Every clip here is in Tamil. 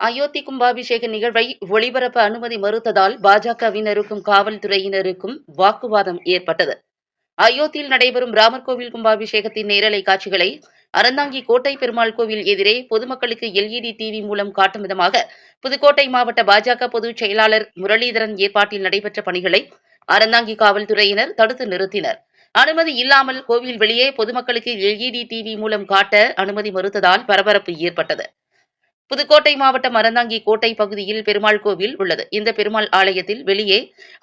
அயோத்தி கும்பாபிஷேக நிகழ்வை ஒளிபரப்ப அனுமதி மறுத்ததால் பாஜகவினருக்கும் காவல்துறையினருக்கும் வாக்குவாதம் ஏற்பட்டது. அயோத்தியில் நடைபெறும் ராமர் கோவில் கும்பாபிஷேகத்தின் நேரலை காட்சிகளை அறந்தாங்கி கோட்டை பெருமாள் கோவில் எதிரே பொதுமக்களுக்கு எல்இடி டிவி மூலம் காட்டும் விதமாக புதுக்கோட்டை மாவட்ட பாஜக பொதுச் செயலாளர் முரளிதரன் ஏற்பாட்டில் நடைபெற்ற பணிகளை அறந்தாங்கி காவல்துறையினர் தடுத்து நிறுத்தினர். அனுமதி இல்லாமல் கோவில் வெளியே பொதுமக்களுக்கு எல்இடி டிவி மூலம் காட்ட அனுமதி மறுத்ததால் பரபரப்பு ஏற்பட்டது. புதுக்கோட்டை மாவட்டம் அறந்தாங்கி கோட்டை பகுதியில் பெருமாள் கோவில் உள்ளது. இந்த பெருமாள் ஆலயத்தில் வெளியே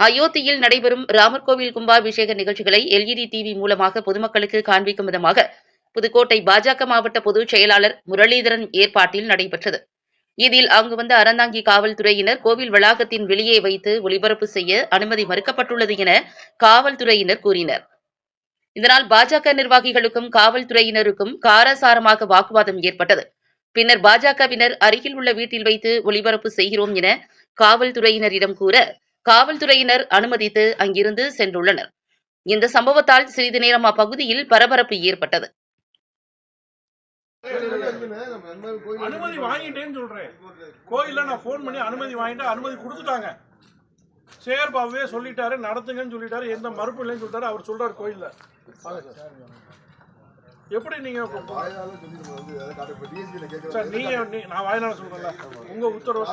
அயோத்தியில் நடைபெறும் ராமர் கோவில் கும்பாபிஷேக நிகழ்ச்சிகளை எல்இடி டிவி மூலமாக பொதுமக்களுக்கு காண்பிக்கும் விதமாக புதுக்கோட்டை பாஜக மாவட்ட பொதுச் செயலாளர் முரளிதரன் ஏற்பாட்டில் நடைபெற்றது. இதில் அங்கு வந்த அறந்தாங்கி காவல்துறையினர் கோவில் வளாகத்தின் வெளியே வைத்து ஒளிபரப்பு செய்ய அனுமதி மறுக்கப்பட்டுள்ளது என காவல்துறையினர் கூறினர். இதனால் பாஜக நிர்வாகிகளுக்கும் காவல்துறையினருக்கும் காரசாரமாக வாக்குவாதம் ஏற்பட்டது. பின்னர் பாஜகவினர் அருகில் உள்ள வீட்டில் வைத்து ஒளிபரப்பு செய்கிறோம் என காவல்துறையினரிடம் கூற காவல்துறையினர் அனுமதித்து அங்கிருந்து சென்றுள்ளனர். இந்த சம்பவத்தால் சிறிது நேரம் அப்பகுதியில் பரபரப்பு ஏற்பட்டது. அனுமதி வாங்கிட்டேன்னு சொல்றேன். கோயில நான் ஃபோன் பண்ணி அனுமதி வாங்கிட்டு அனுமதி கொடுத்துட்டாங்க. சேகர் சொல்லிட்டாரு நடத்துங்கன்னு சொல்லிட்டாரு. எந்த மறுப்பு இல்லைன்னு சொல்லிட்டாரு. அவர் சொல்றாரு கோயில்ல. எப்படி நீங்க சார் நீங்க நான் வாயினால சொல்றேன்ல. உங்க உத்தரவு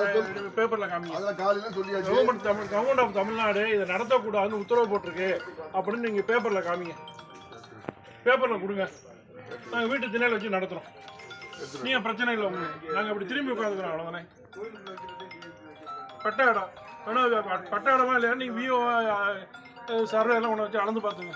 பேப்பர்ல காமிங்க. Government Tamil government of Tamil Nadu இதை நடத்தக்கூடாதுன்னு உத்தரவு போட்டிருக்கு அப்படின்னு நீங்க பேப்பர்ல காமிங்க. பேப்பர்ல கொடுங்க. நாங்க வீட்டு திணையில வச்சு நடத்துறோம். நீங்க பிரச்சனை இல்லை உங்களுக்கு. நாங்க இப்படி திரும்பி உட்காந்துக்கிறோம் அவ்வளவுதானே? பட்ட இடம். வேணா பட்ட இடமா இல்லையா நீங்க விஓ சர்வே எல்லாம் ஒன்று வச்சு அளந்து பார்த்துங்க.